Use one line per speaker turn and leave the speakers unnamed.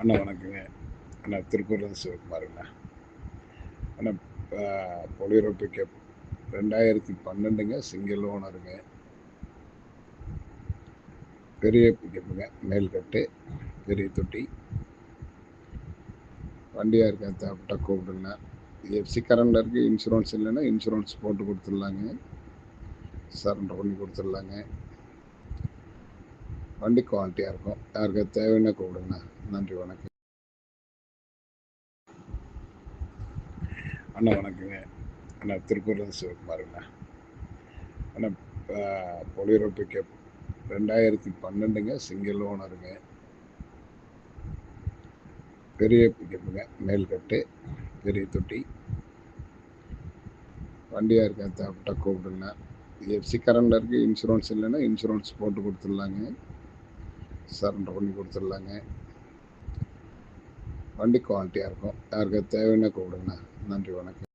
அண்ணா வணக்கங்க. அண்ணா திருப்பூர்லேருந்து சிவகுமாருங்கண்ணா. அண்ணா பொலிரோ பிக்கப் ரெண்டாயிரத்தி பன்னெண்டுங்க சிங்கிள் ஓனருங்க. பெரிய பிக்கப்புங்க மேல்கட்டு பெரிய தொட்டி. வண்டியாக இருக்க தேவைப்பட்டா கூப்பிடுங்கண்ணா. எஃப்சி கரண்டில் இருக்குது இன்சூரன்ஸ் இல்லைன்னா இன்சூரன்ஸ் போட்டு கொடுத்துடலாங்க. சரண்டர் பண்ணி கொடுத்துடலாங்க. வண்டி குவாலிட்டியாக இருக்கும். யாருக்கு தேவைன்னா கூப்பிடுங்கண்ணா. நன்றி வணக்கம். அண்ணா வணக்கங்க. அண்ணா திருப்பூர்லேருந்து சிவகுமாருங்கண்ணா அண்ணா பொலிரோ பிக்கப் ரெண்டாயிரத்தி பன்னெண்டுங்க சிங்கிள் ஓனருங்க. பெரிய பிக்கப்புங்க மேல்கட்டு பெரிய தொட்டி. வண்டியாக இருக்க தேவைப்பட்டா கூப்பிடுங்கண்ணா எஃப்சி கரண்டில் இருக்குது இன்சூரன்ஸ் இல்லைன்னா இன்சூரன்ஸ் போட்டு கொடுத்துடலாங்க. சரண்டர் பண்ணி கொடுத்துடலாங்க. வண்டி குவாலிட்டியாக இருக்கும். யாருக்கு தேவைன்னா கூப்பிடுங்கண்ணா நன்றி வணக்கம்.